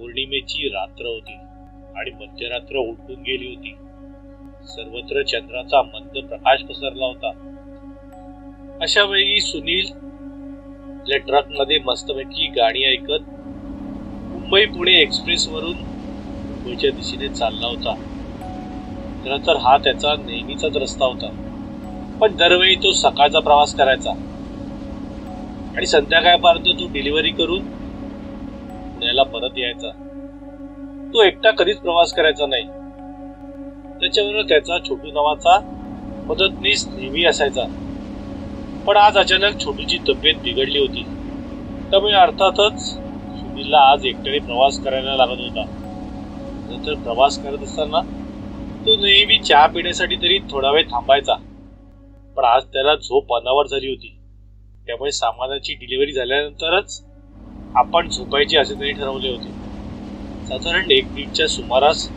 पौर्णिमेची रात्र होती आणि मध्यरात्र उलटून गेली होती. सर्वत्र चंद्राचा मंद प्रकाश पसरला होता. अशा वेळी सुनील आपल्या ट्रकमध्ये मस्तपैकी गाणी ऐकत मुंबई पुणे एक्सप्रेस वरून मुंबईच्या दिशेने चालला होता. खरं तर हा त्याचा नेहमीचाच रस्ता होता. पण दरवेळी तो सकाळचा प्रवास करायचा. आणि संध्याकाळपर्यंत तो डिलिव्हरी करून पुण्याला परत यायचा. तो एकटा कधीच प्रवास करायचा नाही. त्याच्यावर त्याचा छोटू नावाचा मदतनीस नेहमी असायचा. पण आज अचानक छोटूची तब्येत बिघडली होती. त्यामुळे अर्थातच सुनीलला आज एकट्याने प्रवास करायला लागत होता. नंतर प्रवास करत असताना तो नेहमी चहा पिण्यासाठी तरी थोडा वेळ थांबायचा. पण आज त्याला झोप अनावर झाली होती. त्यामुळे सामानाची डिलिव्हरी झाल्यानंतरच आपण झोपायचे असे तरी ठरवले होते. साधारण एक दीडच्या सुमारास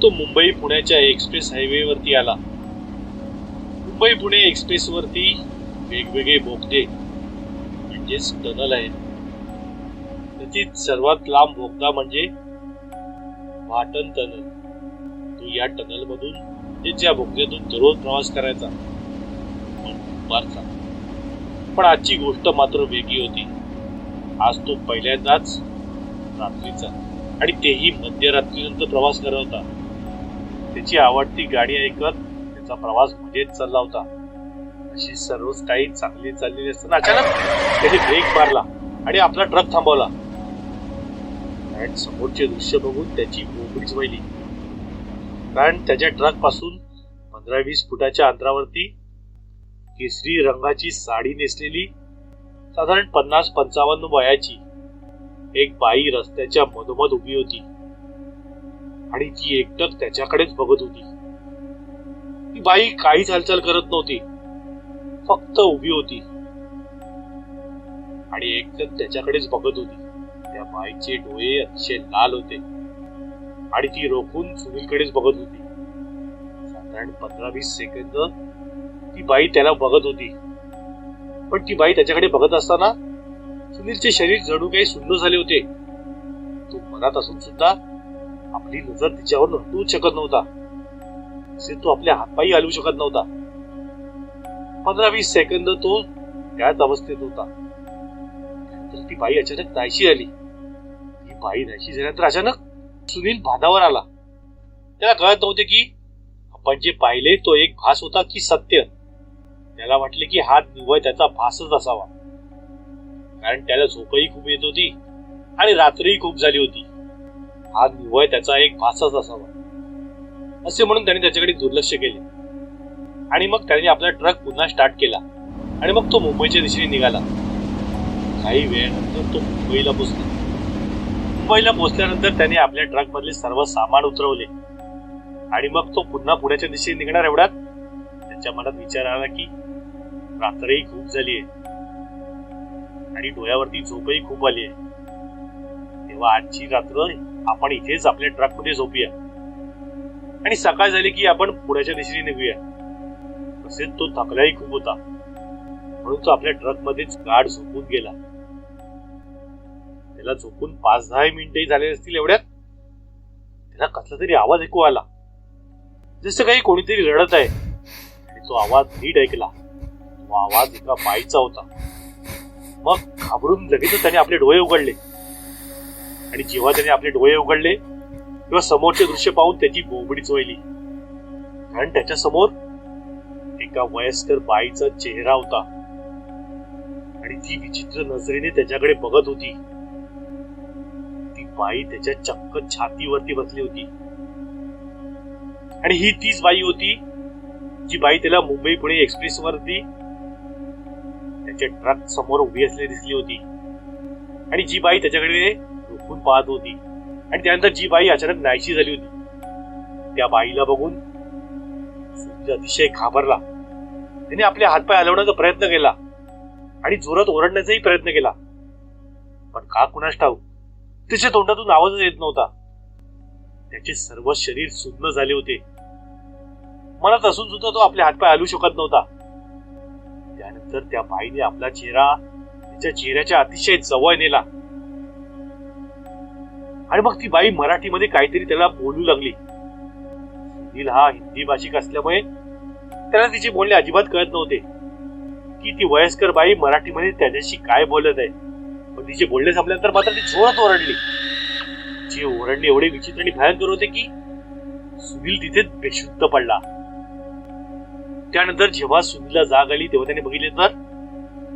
तो मुंबई पुण्याच्या एक्सप्रेस हायवेवरती आला. मुंबई पुणे एक्सप्रेसवरती वेगवेगळे बोगदे म्हणजेच टनल आहेत. त्याची सर्वात लांब बोगदा म्हणजे वाटण टनल. तो या टनलमधून ते ज्या बोगद्यातून दररोज प्रवास करायचा पण आजची गोष्ट मात्र वेगळी होती. आज तो पहिल्यांदाच रात्रीचा. आणि तेही मध्यरात्रीनंतर प्रवास करत होता. त्याची आवडती गाडी ऐकत त्याचा प्रवास मजेत चालला होता. अशी सर्वच काही चांगली चाललेली असताना अचानक त्याने ब्रेक मारला आणि आपला ट्रक थांबवला. आणि समोरचे दृश्य बघून त्याची बोबडीच वाहिली कारण त्याच्या ट्रकपासून पंधरा वीस फुटाच्या अंतरावरती केसरी रंगाची साडी नेसलेली साधारण पन्नास पंचावन्न वयाची एक बाई रस्त्याच्या मधोमध उभी होती. आणि ती एकटक त्याच्याकडेच बघत होती. ती बाई काहीच हालचाल करत नव्हती. फक्त उभी होती. आणि एकटक त्याच्याकडेच बघत होती. त्या बाईचे डोळे अतिशय लाल होते. आणि ती रोखून सुनीलकडेच बघत होती. साधारण पंधरा वीस सेकंद ती बाई त्याला बघत होती. पण ती बाई त्याच्याकडे बघत असताना सुनीलचे शरीर जणू काही सुंदर झाले होते. तो मनात असून सुद्धा आपली नजर तिच्यावर हटवू शकत नव्हता. असे तो आपल्या हातपायी हलवू शकत नव्हता. पंधरा वीस सेकंद तो त्याच अवस्थेत होता. तर ती बाई अचानक नाहीशी आली ती बाई नाहीशी झाल्यानंतर अचानक सुनील भानावर आला. त्याला कळत नव्हते की आपण जे पाहिले तो एक भास होता की सत्य. त्याला वाटले की हा निव्वळ त्याचा भासच असावा. कारण त्याला झोपही खूप येत होती आणि रात्रीही खूप झाली होती. हा निव्वळ त्याचा एक भासच असावा. असे म्हणून त्याने त्याच्याकडे दुर्लक्ष केले. आणि मग त्याने आपला ट्रक पुन्हा स्टार्ट केला. आणि मग तो मुंबईच्या दिशेने निघाला. काही वेळानंतर तो मुंबईला पोचला. मुंबईला पोचल्यानंतर त्याने आपल्या ट्रक मधले सर्व सामान उतरवले. आणि मग तो पुन्हा पुण्याच्या दिशेने निघणार एवढ्यात त्याच्या मनात विचार आला की रात्रही खूप झाली आहे. आणि डोळ्यावरती झोपही खूप आली आहे. तेव्हा आजची रात्र आपण इथेच आपल्या ट्रकमध्ये झोपूया. आणि सकाळ झाली की आपण पुण्याच्या दिशेने निघूया. तसेच तो थकलाही खूप होता. म्हणून तो आपल्या ट्रक मध्येच गाढ झोपून गेला. त्याला झोपून पाच दहा मिनिटही झाले असतील एवढ्यात. त्याला कसला तरी आवाज ऐकू आला. जसं काही कोणीतरी रडत आहे. तो आवाज नीट ऐकला. तो आवाज एका बाईचा होता. मग घाबरून लगेच त्याने आपले डोळे उघडले. आणि जेव्हा त्याने आपले डोळे उघडले तेव्हा समोरचे दृश्य पाहून त्याची बोबडी चोयली कारण त्याच्यासमोर एका वयस्कर बाईचा चेहरा होता. आणि ती विचित्र नजरेने त्याच्याकडे बघत होती. ती बाई त्याच्या चक्क छातीवरती बसली होती. आणि ही तीच बाई होती जी बाई त्याला मुंबई पुणे एक्सप्रेस वरती त्याच्या ट्रक समोर उभी असलेली दिसली होती. आणि जी बाई त्याच्याकडे रोखून पाहत होती. आणि त्यानंतर जी बाई अचानक नाहीशी झाली होती. त्या बाईला बघून सुनील अतिशय घाबरला. त्याने आपले हातपाय हलवण्याचा प्रयत्न केला. आणि जोरात ओरडण्याचाही प्रयत्न केला. पण का कुणास ठाऊ तिच्या तोंडातून आवाजच येत नव्हता. त्याचे सर्व शरीर सुन्न झाले होते. मनात असून सुद्धा तो आपले हातपाय हलू शकत नव्हता. त्यानंतर त्या बाईने आपला चेहरा तिच्या चेहऱ्याच्या अतिशय जवळ नेला. आणि मग ती बाई मराठीमध्ये काहीतरी त्याला बोलू लागली. सुनील हा हिंदी भाषिक असल्यामुळे त्याला तिचे बोलणे अजिबात कळत नव्हते. की ती वयस्कर बाई मराठीमध्ये त्याच्याशी काय बोलत आहे? पण तिचे बोलणे संपल्यानंतर मात्र ती जोरात ओरडली. जे ओरडणे एवढे विचित्र आणि भयंकर होते की सुनील तिथेच बेशुद्ध पडला. त्यानंतर जेव्हा सुनीला जाग आली तेव्हा त्याने बघितले तर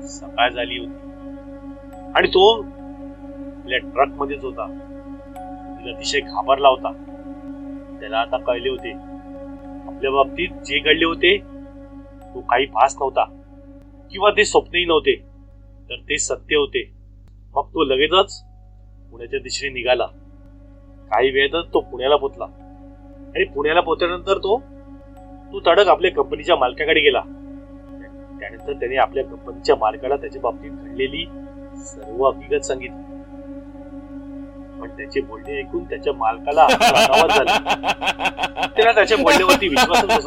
सकाळ झाली होती. आणि तो आपल्या ट्रक मध्येच होता अतिशय घाबरला होता. त्याला आता कळले होते. आपल्या बाबतीत जे घडले होते तो काही फास नव्हता. किंवा ते स्वप्नही नव्हते तर ते सत्य होते. मग तो लगेचच पुण्याच्या दिशेने निघाला. काही वेळातच तो पुण्याला पोचला आणि पुण्याला पोचल्यानंतर तो तो तडक आपल्या कंपनीच्या मालकाकडे गेला. त्यानंतर त्याने आपल्या कंपनीच्या मालकाला त्याच्या बाबतीत घडलेली सर्व हकीकत सांगितली. पण त्याचे बोलणे ऐकून त्याच्या मालकाला त्याला त्याच्या बोलण्यावरती विश्वास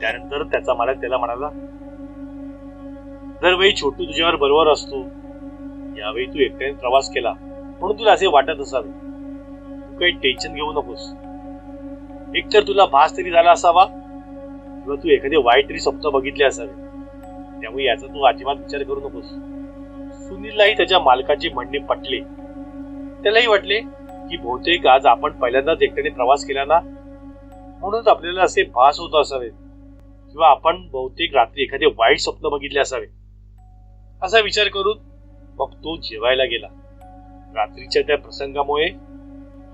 त्यानंतर त्याचा मालक त्याला म्हणाला दरवेळी छोटू तुझ्यावर बरोबर असतो. यावेळी तू एकट्याने प्रवास केला म्हणून तुला असे वाटत असावे. तू काही टेन्शन घेऊ नकोस. एकतर तुला भास तरी झाला असावा किंवा तू एखादे वाईट तरी स्वप्न बघितले असावे. त्यामुळे याचा तू अजिबात विचार करू नकोस. सुनीललाही त्याच्या मालकाचे म्हणणे पटले. त्यालाही वाटले की बहुतेक आज आपण पहिल्यांदाच एकट्याने प्रवास केला ना? म्हणूनच आपल्याला असे भास होत असावे. किंवा आपण बहुतेक रात्री एखादे वाईट स्वप्न बघितले असावे. असा विचार करून मग तो जेवायला गेला. रात्रीच्या त्या प्रसंगामुळे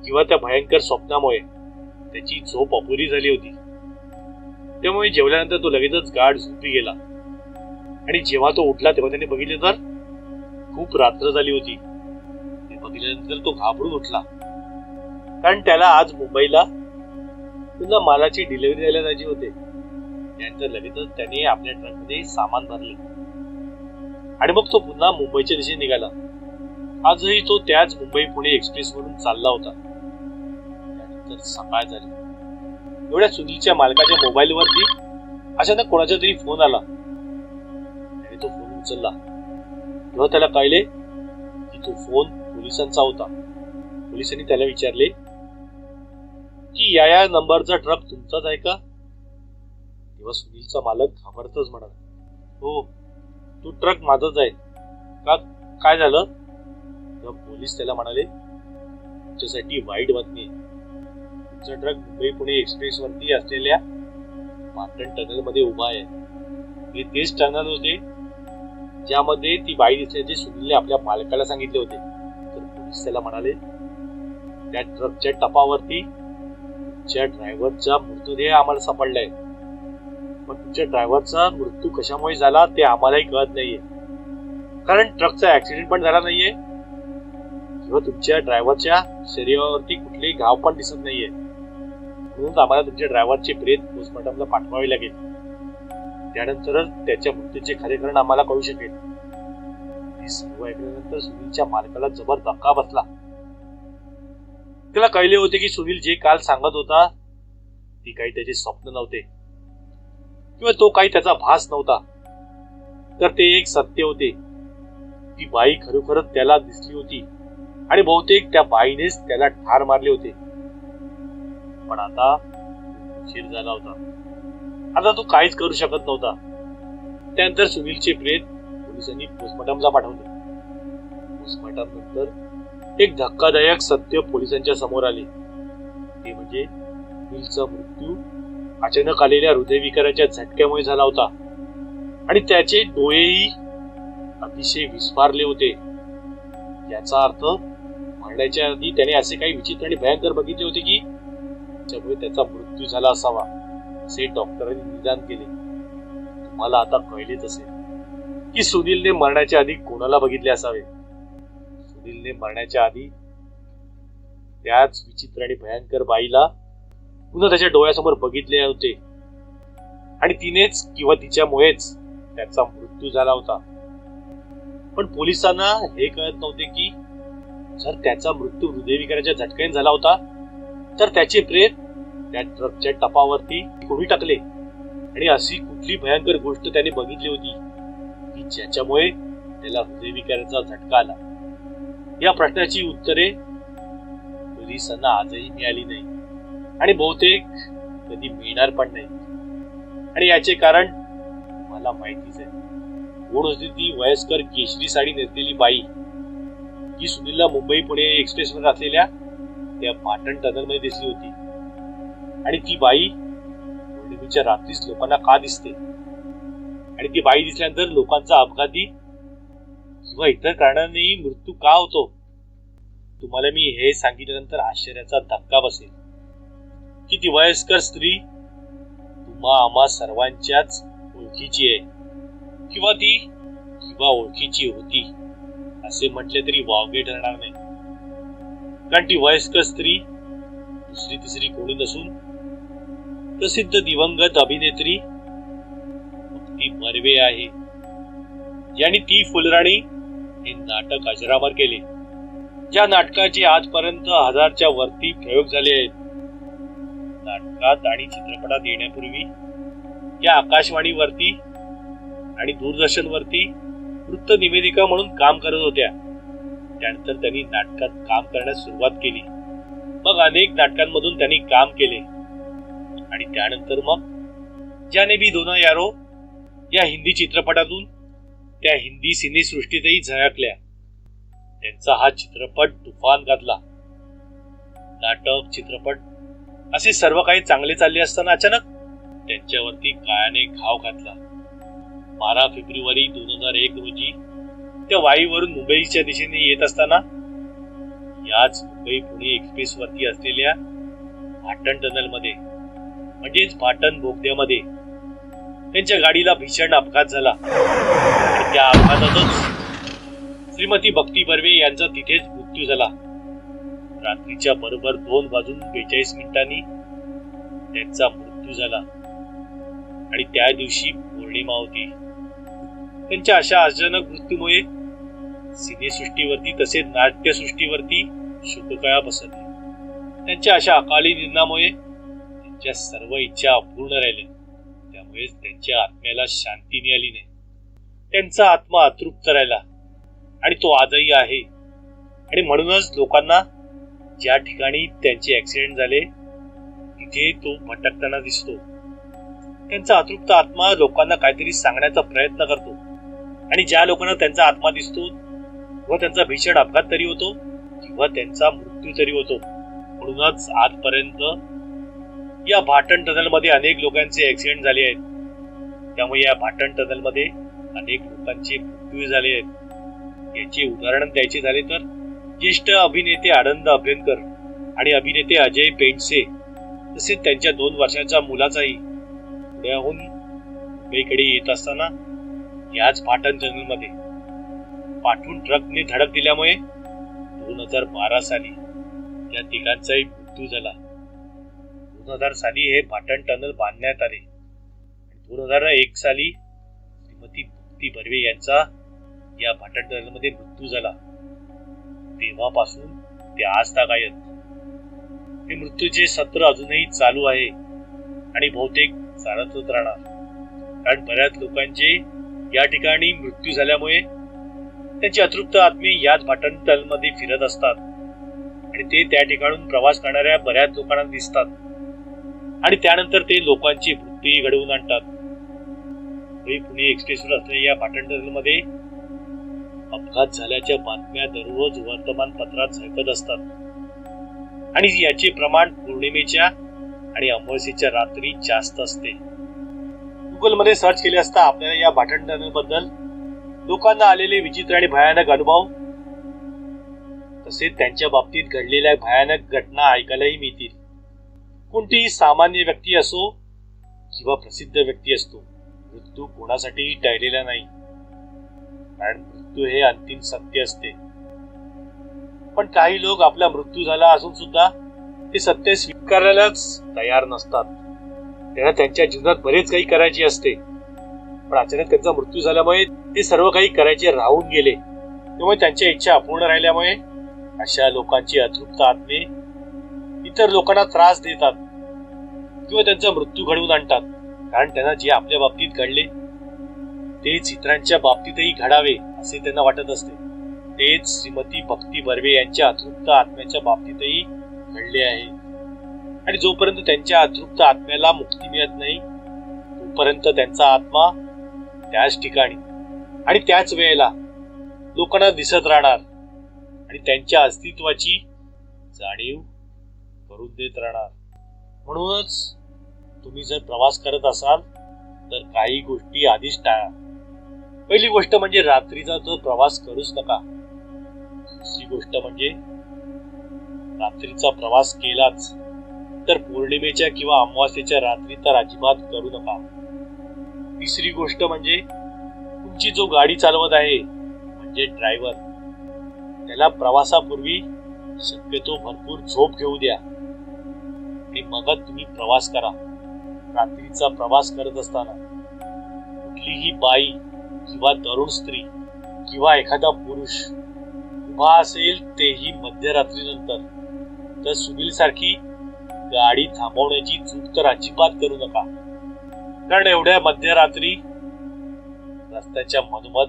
किंवा त्या भयंकर स्वप्नामुळे त्याची झोप अपुरी झाली होती. त्यामुळे जेवल्यानंतर तो लगेचच गाढ झोपी गेला. आणि जेव्हा तो उठला तेव्हा त्याने बघितले तर खूप रात्र झाली होती. ते बघितल्यानंतर तो घाबरून उठला. कारण त्याला आज मुंबईला पुन्हा मालाची डिलिव्हरी द्यायला जायची होते. त्यानंतर लगेचच त्याने आपल्या ट्रकमध्ये सामान भरले. आणि मग तो पुन्हा मुंबईच्या दिशेने निघाला. आजही तो त्याच मुंबई पुणे एक्सप्रेस वरून चालला होता. त्यानंतर सकाळ झाली. एवढ्या सुनीलच्या मालकाच्या मोबाईलवरती अचानक कोणाचा तरी फोन आला. त्याने तो फोन उचलला. तेव्हा त्याला कळले की तो फोन पोलिसांचा होता. पोलिसांनी त्याला विचारले की या या नंबरचा ट्रक तुमचाच आहे का? तेव्हा सुनीलचा मालक घाबरतच म्हणाला हो तो ट्रक माझाच आहे. का काय झालं? तेव्हा पोलीस त्याला म्हणाले तुमच्यासाठी वाईट बातमी आहे. तुमचा ट्रक मुंबई पुणे एक्सप्रेस वरती असलेल्या मार्टन टनलमध्ये उभा आहे. हे तेच टनल होते ज्यामध्ये ती बाई दिसल्याचे सुनीलने आपल्या मालकाला सांगितले होते. तर पोलीस त्याला म्हणाले त्या ट्रकच्या टपावरती तुमच्या ड्रायव्हरचा मृतदेह आम्हाला सापडलाय. पण तुमच्या ड्रायव्हरचा मृत्यू कशामुळे झाला ते आम्हालाही कळत नाहीये. कारण ट्रकचा ऍक्सिडेंट पण झाला नाहीये. किंवा तुमच्या ड्रायव्हरच्या शरीरावरती कुठलेही घाव पण दिसत नाहीये. म्हणून आम्हाला तुमच्या ड्रायव्हरची ब्रेथ पोस्टमॉर्टमला पाठवावे लागेल. त्यानंतरच त्याच्या मृत्यूचे खरेकरण आम्हाला कळू शकेल. ऐकल्यानंतर सुनीलच्या मालकाला जबर धक्का बसला. त्याला कळले होते की सुनील जे काल सांगत होता ती काही त्याचे स्वप्न नव्हते. किंवा तो काही त्याचा भास नव्हता. तर ते एक सत्य होते. ती बाई खरोखरच त्याला दिसली होती. आणि बहुतेक त्या बाईनेच त्याला ठार मारले होते. पण आता उशीर झाला होता. आता तो काहीच करू शकत नव्हता. त्यानंतर सुनीलचे प्रेत पोलिसांनी पोस्टमॉर्टमला पाठवले. पोस्टमॉर्टम नंतर एक धक्कादायक सत्य पोलिसांच्या समोर आले. ते म्हणजे सुनीलचा मृत्यू अचानक आलेल्या हृदयविकाराच्या झटक्यामुळे झाला होता. आणि त्याचे डोळेही अतिशय विस्फारले होते. याचा अर्थ म्हणायच्या आधी त्याने असे काही विचित्र आणि भयंकर बघितले होते की त्यामुळे त्याचा मृत्यू झाला असावा असे डॉक्टरांनी निदान केले. तुम्हाला आता कळलेच असेल की सुनीलने मरण्याच्या आधी कोणाला बघितले असावे? सुनीलने मरण्याच्या आधी त्याच विचित्र आणि भयंकर बाईला पुन्हा त्याच्या डोळ्यासमोर बघितले होते. आणि तिनेच किंवा तिच्यामुळेच त्याचा मृत्यू झाला होता. पण पोलिसांना हे कळत नव्हते की जर त्याचा मृत्यू हृदयविकाराच्या झटक्याने झाला होता तर त्याचे प्रेत त्या ट्रकच्या टपावरती कोणी टाकले? आणि अशी कुठली भयंकर गोष्ट त्याने बघितली होती? की ज्याच्यामुळे त्याला हृदयविकाराचा झटका आला? या प्रश्नाची उत्तरे पोलिसांना आजही मिळाली नाही आणि बहुतेक कधी मिळणार पण नाही आणि याचे कारण मला माहितीच आहे. कोण होती ती वयस्कर केशरी साडी नेसलेली बाई जी सुनीलला मुंबई पुणे एक्सप्रेसवर असलेल्या त्या पाटण टनलमध्ये दिसली होती. आणि ती बाई पौर्णिमेच्या रात्रीच लोकांना का दिसते? आणि ती बाई दिसल्यानंतर लोकांचा अपघाती किंवा इतर कारणांनी मृत्यू का होतो? तुम्हाला मी हे सांगितल्यानंतर आश्चर्याचा धक्का बसेल. की ती वयस्कर स्त्री तुम्हा आम्हा सर्वांच्याच ओळखीची आहे. किंवा ती किंवा ओळखीची होती असे म्हटले तरी वावगे ठरणार नाही. कारण ती वयस्कर स्त्री दुसरी तिसरी कोणी नसून प्रसिद्ध दिवंगत अभिनेत्री ती मर्वे आहे. ज्यांनी ती फुलराणी हे नाटक अजरामर केले. ज्या नाटकाचे आजपर्यंत हजारच्या वरती प्रयोग झाले आहेत. नाटकात आणि चित्रपटात येण्यापूर्वी या आकाशवाणीवरती आणि दूरदर्शनवरती वृत्त निवेदिका म्हणून काम करत होत्या. त्यानंतर त्यांनी नाटकात काम करण्यास सुरुवात केली. मग अनेक नाटकांमधून त्यांनी काम केले. आणि त्यानंतर मग ज्याने बी दोन यारो या हिंदी चित्रपटातून त्या हिंदी सिनेसृष्टीतही झळकल्या. त्यांचा हा चित्रपट तुफान गाजला नाटक चित्रपट असे सर्व काही चांगले चालले असताना अचानक त्यांच्यावरती काळाने घाव घातला. बारा फेब्रुवारी दोन हजार एक रोजी त्या वाईवरून मुंबईच्या दिशेने येत असताना? याच मुंबई पुणे एक्सप्रेस वरती असलेल्या पाटण टनलमध्ये म्हणजेच पाटण बोगद्यामध्ये त्यांच्या गाडीला भीषण अपघात झाला. आणि त्या अपघातातच श्रीमती भक्ती बर्वे यांचा तिथेच मृत्यू झाला. रात्रीच्या बरोबर दोन वाजून बेचाळीस मिनिटांनी त्यांचा मृत्यू झाला. आणि त्या दिवशी पौर्णिमा होती. त्यांच्या अशा अचानक मृत्यूमुळे सिनेसृष्टीवरती तसेच नाट्यसृष्टीवरती शुभकळा बसत त्यांच्या अशा अकाली निधनामुळे त्यांच्या सर्व इच्छा अपूर्ण राहिल्या. त्यामुळेच त्यांच्या आत्म्याला शांती मिळाली नाही. त्यांचा आत्मा अतृप्त राहिला. आणि तो आजही आहे. आणि म्हणूनच लोकांना ज्या ठिकाणी त्यांचे ऍक्सिडेंट झाले तिथे तो भटकताना दिसतो. त्यांचा अतृप्त आत्मा लोकांना काहीतरी सांगण्याचा प्रयत्न करतो. आणि ज्या लोकांना त्यांचा आत्मा दिसतो व त्यांचा भीषण अपघात तरी होतो किंवा त्यांचा मृत्यू तरी होतो. म्हणूनच आजपर्यंत या भाटण टनलमध्ये अनेक लोकांचे ऍक्सिडेंट झाले आहेत. त्यामुळे या भाटण टनलमध्ये अनेक लोकांचे मृत्यू झाले आहेत. याचे उदाहरण द्यायचे झाले तर ज्येष्ठ अभिनेते आनंद अभ्यंकर आणि अभिनेते अजय पेंडसे तसेच त्यांच्या दोन वर्षाच्या मुलाचाही पुण्याहून मुंबईकडे येत असताना याच भाटण टनलमध्ये पाठवून ट्रकने धडक दिल्यामुळे दोन हजार बारा साली या तिघांचाही मृत्यू झाला. दोन हजार साली हे पाटण टनल बांधण्यात आले. दोन हजार एक साली श्रीमती भक्ती बर्वे यांचा या पाटण टनलमध्ये मृत्यू झाला. तेव्हापासून ते आज तागायत हे मृत्यूचे सत्र अजूनही चालू आहे आणि बहुतेक चालतच राहणार. कारण बऱ्याच लोकांचे या ठिकाणी मृत्यू झाल्यामुळे त्यांचे अतृप्त आत्मे याच भाटण फिरत असतात. आणि ते त्या ठिकाणून प्रवास करणाऱ्या बऱ्याच लोकांना दिसतात. आणि त्यानंतर ते लोकांची वृत्ती घडवून आणतात. पुणे एक्सप्रेसवर असलेल्या या भाटण अपघात झाल्याच्या बातम्या दररोज वर्तमानपत्रात झळकत असतात. आणि याचे प्रमाण पौर्णिमेच्या आणि अमावस्येच्या रात्री जास्त असते. गुगलमध्ये सर्च केले असता आपल्याला या भाटणबद्दल लोकांना आलेले विचित्र आणि भयानक अनुभव तसेच त्यांच्या बाबतीत घडलेल्या भयानक घटना ऐकायलाही मिळतील. कोणतीही सामान्य व्यक्ती असो किंवा प्रसिद्ध व्यक्ती असतो मृत्यू कोणासाठीही टळलेला नाही. कारण मृत्यू हे अंतिम सत्य असते. पण काही लोक आपला मृत्यू झाला असून सुद्धा ते सत्य स्वीकारायलाच तयार नसतात. त्यांना त्यांच्या जीवनात बरेच काही करायचे असते. पण अचानक त्यांचा मृत्यू झाल्यामुळे ते सर्व काही करायचे राहून गेले. त्यामुळे त्यांच्या इच्छा अपूर्ण राहिल्यामुळे अशा लोकांची अतृप्त आत्मे इतर लोकांना त्रास देतात किंवा त्यांचा मृत्यू घडवून आणतात. कारण त्यांना जे आपल्या बाबतीत घडले तेच इतरांच्या बाबतीतही घडावे असे त्यांना वाटत असते. तेच श्रीमती भक्ती बर्वे यांच्या अतृप्त आत्म्याच्या बाबतीतही घडले आहे. आणि जोपर्यंत त्यांच्या अतृप्त आत्म्याला मुक्ती मिळत नाही तोपर्यंत त्यांचा आत्मा त्याच ठिकाणी. आणि त्याच वेळेला लोकांना दिसत राहणार. आणि त्यांच्या अस्तित्वाची जाणीव करून देत राहणार. म्हणूनच तुम्ही जर प्रवास करत असाल तर काही गोष्टी आधीच टाळा. पहिली गोष्ट म्हणजे रात्रीचा तर प्रवास करूच नका. दुसरी गोष्ट म्हणजे रात्रीचा प्रवास केलाच तर पौर्णिमेच्या किंवा अमावास्येच्या रात्री तर अजिबात करू नका. तिसरी गोष्ट म्हणजे तुमची जो गाडी चालवत आहे म्हणजे ड्रायव्हर त्याला प्रवासापूर्वी शक्यतो भरपूर झोप घेऊ द्या. आणि मगच तुम्ही प्रवास करा. रात्रीचा प्रवास करत असताना कुठलीही बाई किंवा तरुण स्त्री किंवा एखादा पुरुष उभा असेल तेही मध्यरात्रीनंतर तर सुनील सारखी गाडी थांबवण्याची चूक तर अजिबात करू नका. कारण एवढ्या मध्यरात्री रस्त्याच्या मधोमध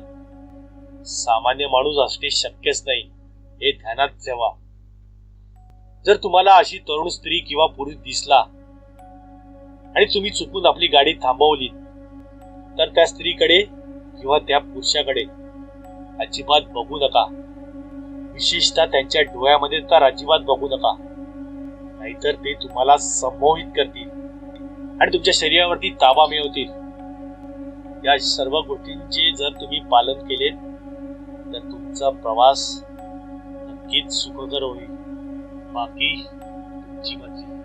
सामान्य माणूस असणे शक्यच नाही हे ध्यानात ठेवा. जर तुम्हाला अशी तरुण स्त्री किंवा पुरुष दिसला आणि तुम्ही चुकून आपली गाडी थांबवली तर त्या स्त्रीकडे किंवा त्या पुरुषाकडे अजिबात बघू नका. विशेषतः त्यांच्या डोळ्यामध्ये तर अजिबात बघू नका. नाहीतर ते तुम्हाला संमोहित करतील. आणि तुमच्या शरीरावरती ताबा मिळवतील. या सर्व गोष्टींचे जर तुम्ही पालन केले तर तुमचा प्रवास नक्कीच सुखकर होईल. बाकी तुमची मर्जी.